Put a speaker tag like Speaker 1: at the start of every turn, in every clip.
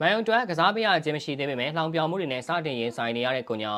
Speaker 1: မန်ယုံတွက်ကစားပြရခြင်းမရှိသေးပေမဲ့လှောင်ပြောင်မှုတွေနဲ့စတင်ရင်ဆိုင်နေရတဲ့ကွန်ညာ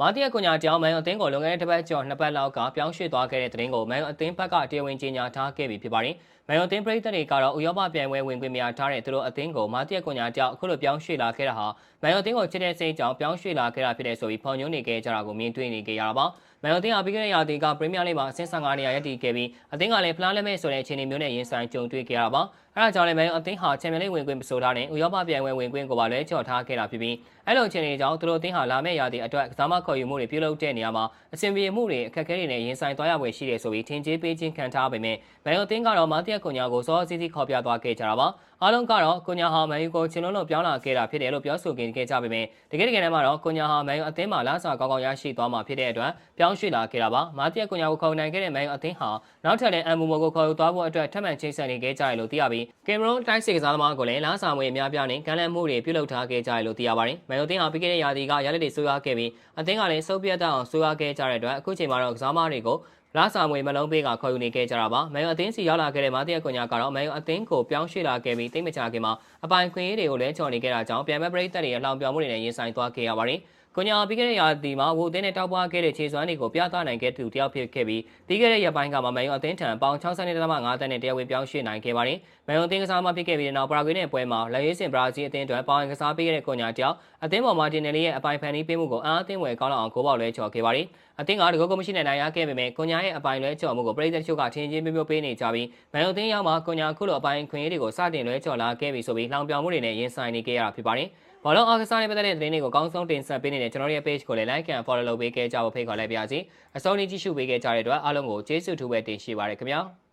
Speaker 1: မာတီယကွန်ညာကြောင့်မန်ယုံအသင်းကိုလွန်ခဲ့တဲ့တစ်ပတ်ကျော်နှစ်ပတ်လောက်ကပြောင်းရွှေ့သွားခဲ့တဲ့တဲ့ရင်ကိုမန်ယုံအသင်းဘက်ကတရားဝင်ကြေညာထားခဲ့ပြီဖြစ်ပါတယ်။မန်ယုံအသင်းပြည်သက်တွေကတော့ဥရောပပြိုင်ပွဲဝင်ခွင့်မရထားတဲ့သူတို့အသင်းကိုမာတီယကွန်ညာကြောင့်အခုလိုပြောင်းရွှေ့လာခဲ့တာဟာမန်ယုံအသင်းကိုချစ်တဲ့စိတ်ကြောင့်ပြောင်းရွှေ့လာခဲ့တာဖြစ်တဲ့ဆိုပြီးဖော်ညွှန်းနေခဲ့ကြတာကိုမြင်တွေ့နေကြရတာပါ။ မန်ယုံအသင်းအပိကရရာတီကပရီးမီးယားလိဂ်မှာအဆင့်15နေရာရည်တည်ခဲ့ပြီးအသင်းကလည်းဖလားလက်မဲ့ဆိုတဲ့အခြေအနေမျိုးနဲ့ရင်ဆိုင်ကြုံတွေ့ခဲ့ရတာပါ။အဲဒါကြောင့်လည်းမန်ယုံအသင်းဟာချန်ပီယံလိဝင်ခွင့်မဆိုထားတဲ့ဥရောပပြိုင်ပွဲဝင်ခွင့်ကိုပါလဲချော့ထားခဲ့တာဖြစ်ပြီးအဲလိုအခြေအနေကြောင့်သူတို့အသင်းဟာလာမယ့်ရာသီအတွက်ကစားမခေါ်ယူမှုတွေပြုလုပ်တဲ့နေရာမှာအဆင်ပြေမှုတွေအခက်အခဲတွေနဲ့ရင်ဆိုင်သွားရပွဲရှိတယ်ဆိုပြီးထင်ကြေးပေးခြင်းခံထားပေမဲ့မန်ယုံအသင်းကတော့မာတီယက်ကွန်ညာကိုစောစီးစီးခေါ်ပြသွားခဲ့ကြတာပါအားလုံးကတော့ကွန်ညာဟာမန်ယူကိုချင်းလုံးလုံးပြောင်းလာခဲ့တာဖြစ်တယ်လို့ပြောဆိုခဲ့ကြပေမဲ့တကယ်တကယ်တမ်းမှာတော့ကွန်ညာဟာမန်ယူအသင်းမှာလာစာကောင်းကောင်းရရှိသွားမှာဖြစ်တဲ့အတွက်ပြောင်းရွှေ့လာခဲ့တာပါမာတီယက်ကွန်ညာကိုခေါ်နိုင်ခဲ့တဲ့မန်ယူအသင်းဟာနောက်ထပ်လည်းအမ်ဘူမိုကိုခေါ်ယူသွားဖို့အတွက်ထပ်မံချိန်ဆနေခဲ့ကြတယ်လို့သိရပြီးကင်မရွန်တိုင်းစစ်ကစားသမားကိုလည်းလာစာမွေအများပြားနဲ့ကန်လန့်မှုတွေပြုလုပ်ထားခဲ့ကြတယ်လို့သိရပါတယ်မန်ယူအသင်းဟာပြီးခဲ့တဲ့ရာသီကရလက်တွေဆိုးရွားခဲ့ပြီးအသင်းကလည်းစုပ်ပြတ်တောင်ဆိုးရွားခဲ့ကြတဲ့အတွက်အခုချိန်မှာတော့ကစားသမားတွေကိုလာစာမွေမလုံးပေးကခေါ်ယူနေခဲ့ကြတာပါမန်ယူအသင်းစီရောက်လာခဲ့တဲ့မာတီယက်ကွန်ညာကတော့မန်ယူအသင်းကိုပြောင်းရွှေ့လာခဲ့ပြီးတိတ်မချခင်မှာအပိုင်ခွင့်ရေးတွေကိုလည်းချော်နေခဲ့တာကြောင့်ပြန်မဲ့ပရိသတ်တွေရဲ့လှောင်ပြောင်မှုတွေနဲ့ရင်ဆိုင်သွားခဲ့ရပါတယ် ကွန်ညာပြီးခဲ့တဲ့ရာသီမှာဝူအသင်းနဲ့တောက်ပွားခဲ့တဲ့ခြေစွမ်းတွေကိုပြသနိုင်ခဲ့သူတယောက်ဖြစ်ခဲ့ပြီးပြီးခဲ့တဲ့ရက်ပိုင်းကမှမန်ယူအသင်းထံပေါင်62.5တန်းနဲ့တရားဝင်ပြောင်းရွှေ့နိုင်ခဲ့ပါတယ်မန်ယူအသင်းကစားမှဖြစ်ခဲ့ပြီးတဲ့နောက်ပရာဂွေးနဲ့ပွဲမှာလက်ရေးစင်ဘရာဇီးအသင်းအတွက်ပေါင်ကစားပေးခဲ့တဲ့ကွန်ညာတယောက်အသင်းပေါ်မှာတင်နယ်လေးရဲ့အပိုင်ဖန်တီးပေးမှုကိုအားအသင်းဝယ်ကောင်းလောက်အောင်ကိုပေါက်လဲချော်ခဲ့ပါတယ်အသင်းကတကောကမရှိနဲ့နိုင်ရခဲ့ပေမဲ့ကွန်ညာရဲ့အပိုင်လွဲချော်မှုကိုပရိသတ်ချုပ်ကထင်ချင်းမျိုးမျိုးပေးနေကြပြီးမန်ယူအသင်းရောက်မှာကွန်ညာခုလိုအပိုင်ခွင့်ရေးတွေကိုစတင်လွဲချော်လာခဲ့ပြီဆိုပြီးလှောင်ပြောင်မှုတွေနဲ့ရင်ဆိုင်နေခဲ့ရတာဖြစ်ပါတယ် ဘောလုံးအားကစားနဲ့ပတ်သက်တဲ့သတင်းတွေကိုအကောင်းဆုံးတင်ဆက်ပေးနေတဲ့ကျွန်တော်တို့ရဲ့ page ကိုလည်း like and follow လုပ်ပေးခဲ့ကြဖို့ဖိတ်ခေါ်လိုက်ပါရစေ။အဆုံးထိကြည့်ရှုပေးခဲ့ကြတဲ့အတွက်အားလုံးကိုကျေးဇူးထူးပဲတင်ရှိပါရခင်ဗျာ။